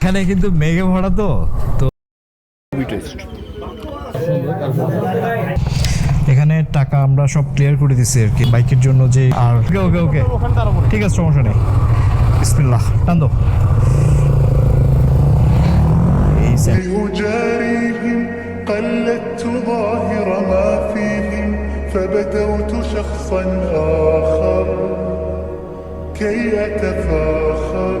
এখানে কিন্তু মেঘে ভরা তো তো এখানে টাকা আমরা সব ক্লিয়ার করে দিছি আর কি বাইকের জন্য যে আর ওকে ওকে ওকে ঠিক আছে সমস্যা নেই বিসমিল্লাহ টান দাও এই স্যার لأجاريهم قلدت ظاهر ما فيهم فبدوت شخصا آخر كي أتفاخر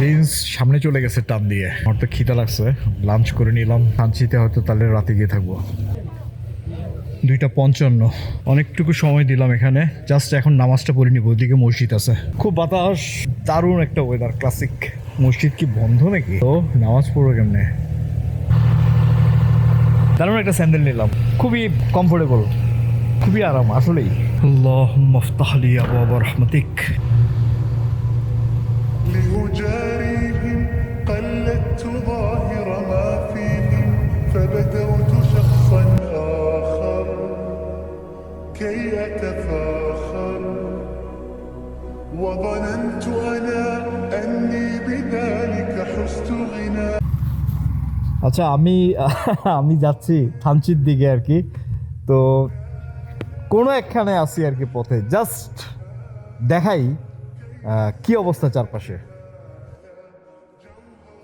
প্রিন্স সামনে চলে গেছে টান দিয়ে। আমার তো খিদা লাগছে। লাঞ্চ করে নিলাম। সাঞ্চিতে হয়তো তাহলে রাতে গিয়ে থাকব। দুইটা পঞ্চান্ন। অনেকটুকু সময় দিলাম এখানে। জাস্ট এখন নামাজটা পড়ে নিব। ওইদিকে মসজিদ আছে। খুব বাতাস। দারুণ একটা ওয়েদার ক্লাসিক মসজিদ কি বন্ধ নাকি? তো নামাজ পড়ব কেমনে? দারুণ একটা স্যান্ডেল নিলাম। খুবই কমফোর্টেবল খুবই আরাম, আসলেই। আল্লাহ মফতাহলি আবু আবু রহমতিক। فبدوت شخصا آخر كي أتفاخر وظننت أنا أني بذلك حزت غنى আচ্ছা আমি আমি যাচ্ছি থানচির দিকে আর কি তো কোনো একখানে আছি আর কি পথে জাস্ট দেখাই আহ, কি অবস্থা চারপাশে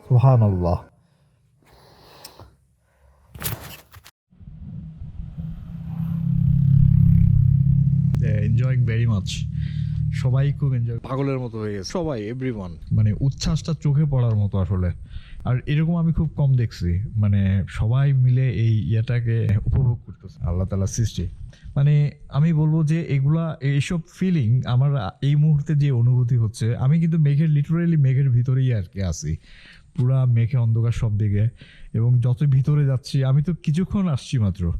সুহান আল্লাহ এনজয়িং ভেরি মাচ সবাই খুব এনজয় পাগলের মতো হয়ে গেছে। সবাই এভরিওয়ান মানে উচ্ছ্বাসটা চোখে পড়ার মতো আসলে। আর এরকম আমি খুব কম দেখছি। মানে সবাই মিলে এই ইয়েটাকে উপভোগ করতেছে। আল্লাহ তালা সৃষ্টি। মানে আমি বলব যে এগুলা এইসব ফিলিং আমার এই মুহূর্তে যে অনুভূতি হচ্ছে আমি কিন্তু মেঘের লিটারেলি মেঘের ভিতরেই আর কি আছি। পুরা মেঘে অন্ধকার সব দিকে। এবং যত ভিতরে যাচ্ছি আমি তো কিছুক্ষণ আসছি মাত্র।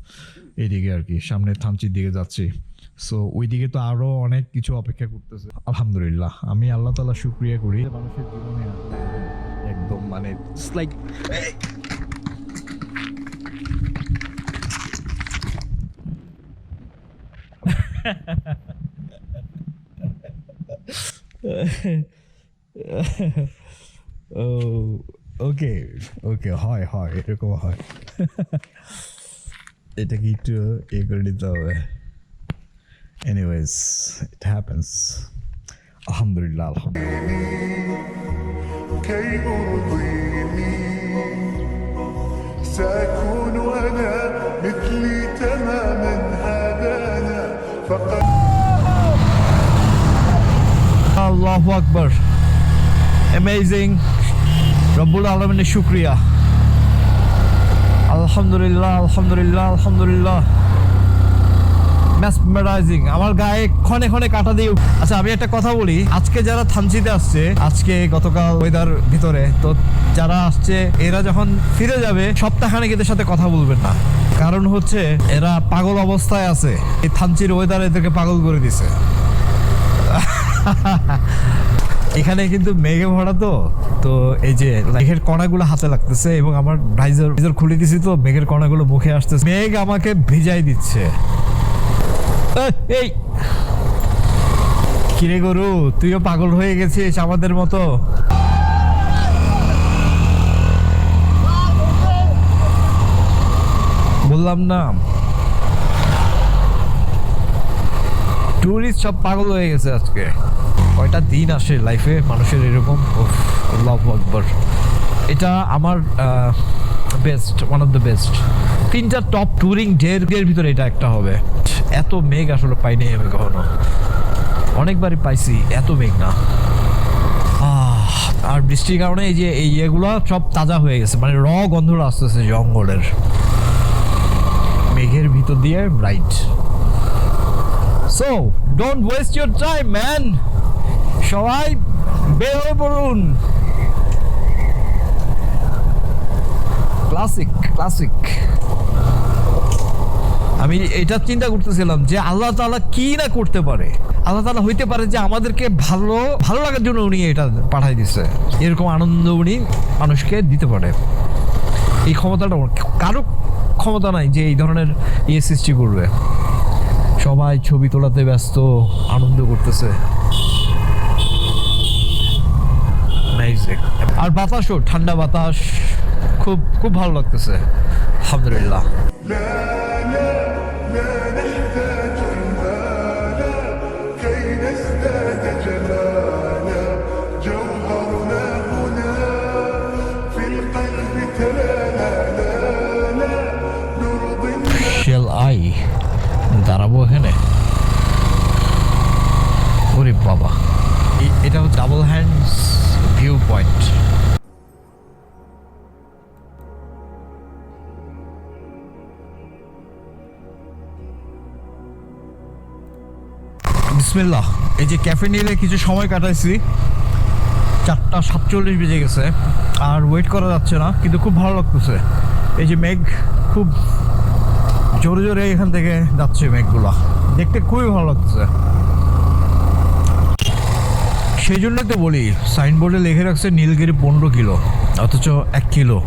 এইদিকে আর কি সামনে থানচির দিকে যাচ্ছি। সো ওইদিকে তো আরও অনেক কিছু অপেক্ষা করতেছে। আলহামদুলিল্লাহ আমি আল্লাহ তালা শুক্রিয়া করি। মানুষের জীবনে একদম মানে লাইক ওকে ওকে হয় হয় এরকম হয়। এটাকে একটু ইয়ে করে নিতে হবে? Anyways, it happens. Alhamdulillah. alhamdulillah. Allahu Akbar. Amazing. Rabbul Alamin Shukriya. Alhamdulillah, Alhamdulillah, Alhamdulillah. ম্যাসমেরাইজিং আমার গায়ে ক্ষণে ক্ষণে কাটা দিয়ে আচ্ছা আমি একটা কথা বলি। আজকে যারা থানচিতে আসছে, আজকে গতকাল ওয়েদার ভিতরে, তো যারা আসছে, এরা যখন ফিরে যাবে, সপ্তাহখানেক এদের সাথে কথা বলবেন না। কারণ হচ্ছে, এরা পাগল অবস্থায় আছে। এই থানচির ওয়েদার এদেরকে পাগল করে দিছে। এখানে কিন্তু মেঘে ভরা তো। তো এই যে, মেঘের কণাগুলো হাতে লাগতেছে এবং আমার ভাইজার ভাইজার খুলে দিছি তো, মেঘের কণাগুলো মুখে আসতেছে। মেঘ আমাকে ভিজাই দিচ্ছে। এই, কিরে গরু তুইও পাগল হয়ে গেছিস আমাদের মতো? বললাম না। টুরিস্ট সব পাগল হয়ে গেছে আজকে। কয়টা দিন আসে লাইফে মানুষের এরকম? আল্লাহু আকবার। এটা আমার best one of the best তিনটা টপ ট্যুরিং ডের ভিতরে এটা একটা হবে। এত মেঘ আসলে পাইনি আমি কখনো। অনেকবারই পাইছি, এত মেঘ না। আর বৃষ্টির কারণে এই যে এই ইয়েগুলো সব তাজা হয়ে গেছে মানে র গন্ধটা আসতেছে জঙ্গলের। মেঘের ভিতর দিয়ে right so don't waste your time man সবাই বের হয়ে পড়ুন। ক্লাসিক ক্লাসিক আমি এটা চিন্তা করতেছিলাম যে আল্লাহ তাআলা কি না করতে পারে। আল্লাহ তাআলা হইতে পারে যে আমাদেরকে ভালো ভালো লাগার জন্য উনি এটা পাঠাই দিছে। এরকম আনন্দ উনি মানুষকে দিতে পারে। এই ক্ষমতাটা কারও ক্ষমতা নাই যে এই ধরনের ইয়ে সৃষ্টি করবে। সবাই ছবি তোলাতে ব্যস্ত, আনন্দ করতেছে. আর বাতাসও, ঠান্ডা বাতাস। খুব খুব ভালো লাগতেছে। আলহামদুলিল্লাহ। বিসমিল্লাহ। এই যে ক্যাফে নিলে কিছু সময় কাটাইছি, চারটা সাতচল্লিশ বেজে গেছে, আর ওয়েট করা যাচ্ছে না, কিন্তু খুব ভালো লাগতেছে। এই যে মেঘ খুব জোরে জোরে এখান থেকে যাচ্ছে মেঘগুলা। দেখতে খুবই ভালো লাগতেছে। সেই জন্য তো বলি সাইনবোর্ডে লিখে রাখছে নীলগিরি পনেরো কিলো, অথচ এক কিলো।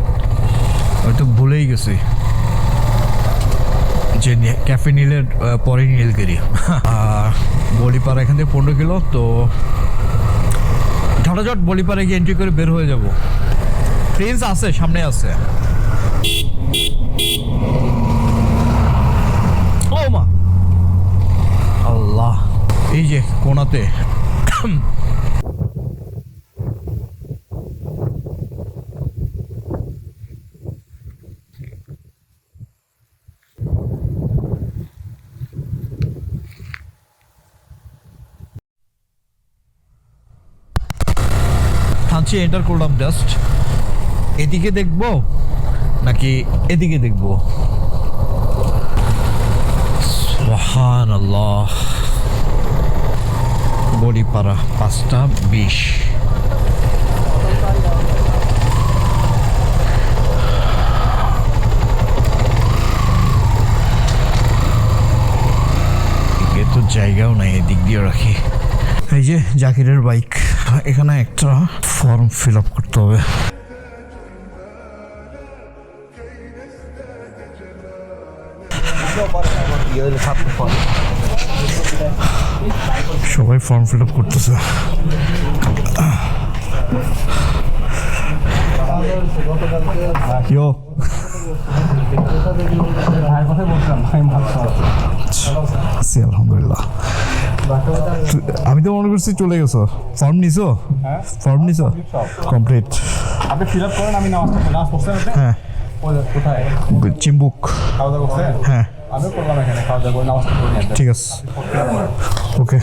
হয়তো ভুলেই গেছি। যে ক্যাফে নীলের পরে নীলগিরি। বলিপাড়া এখান থেকে পনেরো কিলো, তো ঝটাঝট বলিপাড়া গিয়ে এন্ট্রি করে বের হয়ে যাব। প্রিন্স আছে, সামনে আছে। ও মা! আল্লাহ, এই যে কোনাতে। থানচি এন্টার করলাম জাস্ট এদিকে দেখব, নাকি এদিকে দেখব? সুবহান আল্লাহ বড়িপাড়া পাঁচটা বিশ। জায়গাও নাই, এদিক দিয়ে রাখি। এই যে জাকিরের বাইক, এখানে একটা ফর্ম ফিল আপ করতে হবে। সবাই ফর্ম ফিল আপ করতেছে। আছি, আলহামদুলিল্লাহ। আমি তো মনে করছি চলে গেছো। ফর্ম নিছো? ফর্ম নিছো? কমপ্লিট আপনি ফিল আপ করেন আমি নামাজটা নামাজ পড়ছেন হ্যাঁ। কোথায়? চিম্বুক। খাওয়া দাওয়া করছেন? হ্যাঁ। আমিও করলাম এখানে খাওয়া দাওয়া করে নামাজটা নিয়ে ঠিক আছে। ওকে।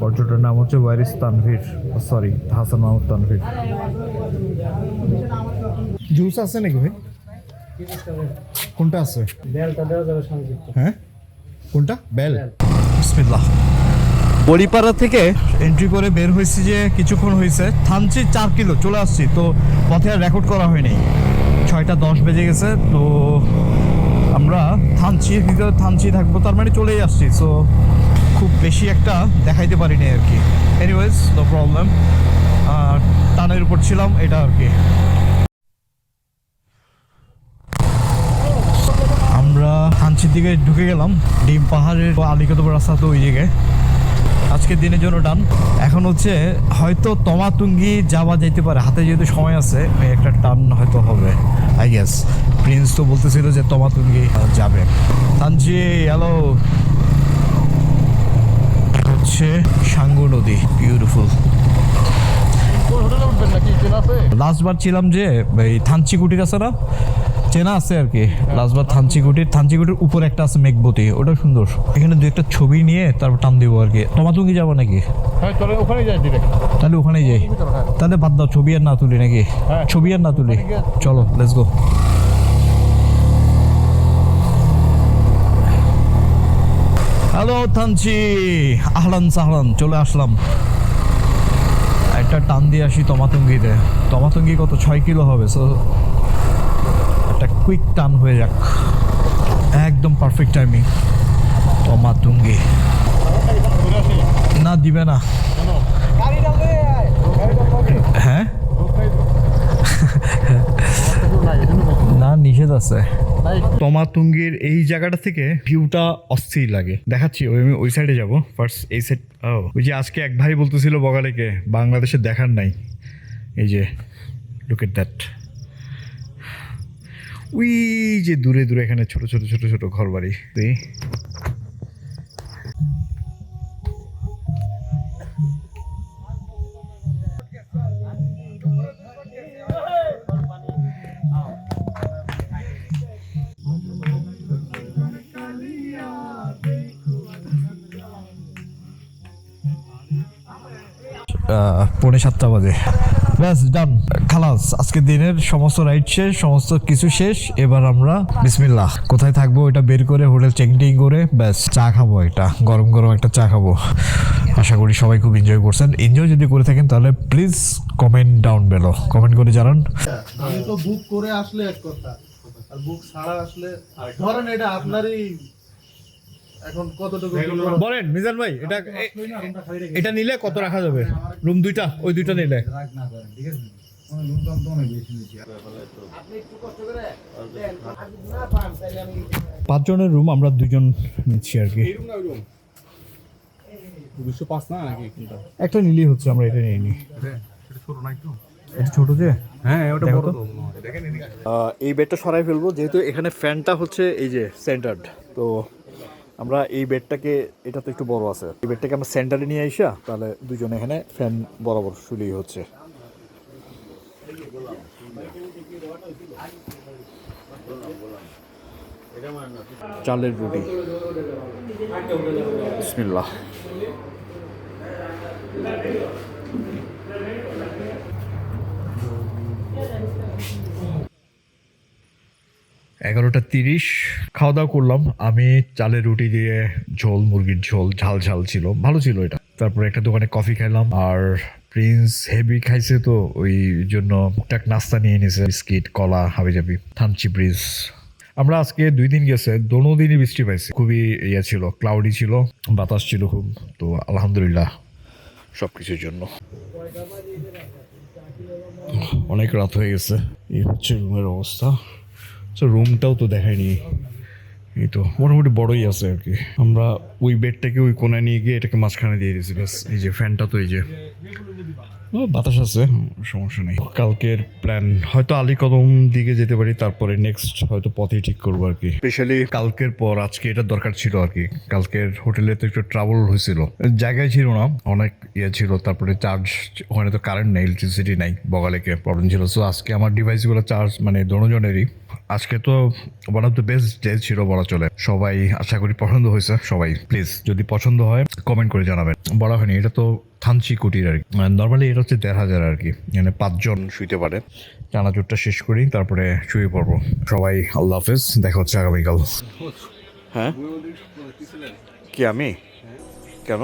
পর্যটনের নাম হচ্ছে ওয়ারিস তানভীর সরি হাসান মাহমুদ তানভীর। জুস আছে নাকি ভাই? কোনটা আছে? হ্যাঁ? কোনটা? বেল। বিসমিল্লাহ। বড়িপাড়া থেকে এন্ট্রি করে বের হয়েছি যে কিছুক্ষণ হয়েছে। থানচি চার কিলো চলে আসছি। তো পথে আর রেকর্ড করা হয়নি। ছয়টা দশ বেজে গেছে তো আমরা থানচির ভিতরে থানচি থাকব তার মানে চলেই আসছি। সো খুব বেশি একটা দেখাইতে পারিনি আর কি। এনিওয়েজ নো প্রবলেম টানের উপর ছিলাম এটা আর কি। থানচির দিকে ঢুকে গেলাম। ডিম পাহাড়ের আলিকতপুর রাস্তা তো ওই দিকে। আজকের দিনের জন্য ডান। এখন হচ্ছে, হয়তো তমাতুঙ্গি যাওয়া যেতে পারে। হাতে যেহেতু সময় আছে একটা টান হয়তো হবে আই গেস প্রিন্স তো বলতেছিল যে তমাতুঙ্গি যাবে। তানজি হ্যালো হচ্ছে সাঙ্গু নদী। বিউটিফুল লাস্টবার ছিলাম যে, এই থানচি কুটির আছে না? চেনা আছে আর কি। লাস্টবার থানচি কুটির থানচি কুটির উপরে একটা আছে মেঘবতী ওটা সুন্দর। এখানে দু একটা ছবি নিয়ে তারপর টান দিব আর কি। টমাতুঙ্গি যাব নাকি? হ্যাঁ চলে ওখানে যাই তাহলে ওখানেই যাই। তাহলে বাদ দাও ছবি আর না তুলি নাকি? হ্যাঁ। ছবি আর না তুলি। চলো লেটস গো হ্যালো থানচি। আহলান সাহলান চলে আসলাম। একটা টান দিয়ে আসি তমাতুঙ্গিতে। তমাতুঙ্গি কত ছয় কিলো হবে সো একটা কুইক টান হয়ে যাক। একদম পারফেক্ট টাইমিং তমাতুঙ্গি না, দিবে না। হ্যাঁ? না, নিষেধ আছে। তমাতুঙ্গির এই জায়গাটা থেকে ভিউটা অস্থির লাগে। দেখাচ্ছি, ওই আমি ওই সাইডে যাব। ফার্স্ট এই সাইড ও, ওই যে আজকে এক ভাই বলতেছিল বগালেকে, বাংলাদেশে দেখার নাই। এই যে লুক এট দ্যাট ওই যে দূরে দূরে এখানে ছোট ছোট ছোট ছোট ঘর বাড়ি পৌনে সাতটা বাজে। ব্যাস ডান খালাস আজকে দিনের সমস্ত রাইড শেষ সমস্ত কিছু শেষ। এবার আমরা বিসমিল্লাহ কোথায় থাকব এটা বের করে হোটেল চেক করে ব্যাস চা খাব একটা গরম গরম একটা চা খাব। আশা করি সবাই খুব এনজয় করছেন। এনজয় যদি করে থাকেন তাহলে please comment down below comment করে জানান। আমি তো বুক করে আসলে এক কথা আর বুক ছাড়া আসলে ধরেন এটা আপনারই এখন কতটুকু বলেন মিজান ভাই এটা এটা নিলে কত রাখা যাবে? রুম দুইটা ওই দুইটা নিলে। পাঁচজনের রুম আমরা দুজন নিচ্ছি আর কি। দুশো পাঁচ না নাকি কোনটা একটা নিলেই হচ্ছে আমরা এটা নিয়ে নিই ছোট না একটু এটা ছোট যে? হ্যাঁ ওটা বড়। তো। এই বেডটা সরাই ফেলব যেহেতু এখানে ফ্যানটা হচ্ছে এই যে সেন্টার্ড তো আমরা এই বেডটাকে এটা তো একটু বড় আছে। এই বেডটাকে আমরা সেন্টারে নিয়ে আইসা, তাহলে দুজন এখানে ফ্যান বরাবর শুলেই হচ্ছে। চালের রুটি। বিসমিল্লাহ। এগারোটা তিরিশ খাওয়া দাওয়া করলাম। আমি চালের রুটি দিয়ে ঝোল, মুরগির ঝোল, ঝাল ঝাল ছিল। ভালো ছিল এটা। তারপরে একটা দোকানে কফি খাইলাম। আর প্রিন্স হেভি খাইছে তো, ওই জন্য টুকটাক নাস্তা নিয়ে নিয়েছে বিস্কিট, কলা হাবি হাবিজাবি, থানচি ব্রিজ। আমরা আজকে দুই দিন গেছে দোনো দিনই বৃষ্টি পাইছি। খুবই ইয়ে ছিল ক্লাউডি ছিল, বাতাস ছিল খুব। তো আলহামদুলিল্লাহ সব কিছুর জন্য। অনেক রাত হয়ে গেছে। এই হচ্ছে রুমের অবস্থা। তো রুমটাও তো দেখায়নি। এই তো মোটামুটি বড়ই আছে আর কি। আমরা ওই বেডটাকে ওই কোনায় নিয়ে গিয়ে এটাকে মাঝখানে দিয়ে দিয়েছি, ব্যাস। এই যে ফ্যানটা তো এই যে। বাতাস আছে সমস্যা নেই। কালকের প্ল্যান হয়তো আলী কদম দিকে যেতে পারি, তারপরে নেক্সট হয়তো পথে ঠিক করব আর কি। স্পেশালি কালকের পর, আজকে এটা দরকার ছিল আর কি। কালকের হোটেলে তো একটু ট্রাভেল হয়েছিল। জায়গায় ছিল না, অনেক ইয়ে ছিল, তারপরে চার্জ ওখানে তো কারেন্ট নেই ইলেকট্রিসিটি নাই, বগালেকে প্রবলেম ছিল। সো আজকে আমার ডিভাইসগুলো চার্জ মানে দোনোজনেরই। আজকে তো one of the best day ছিল বলা চলে। সবাই, আশা করি পছন্দ হয়েছে, সবাই। প্লিজ যদি পছন্দ হয় কমেন্ট করে জানাবেন। বলা হয়নি এটা তো থানচি কুটির আর কি। নর্মালি এটা হচ্ছে দেড় হাজার আর কি মানে পাঁচজন শুইতে পারে। চানাচুরটা শেষ করি তারপরে শুয়ে পড়ব। সবাই আল্লাহ হাফেজ দেখা হচ্ছে আগামীকাল। হ্যাঁ? কি আমি? কেন?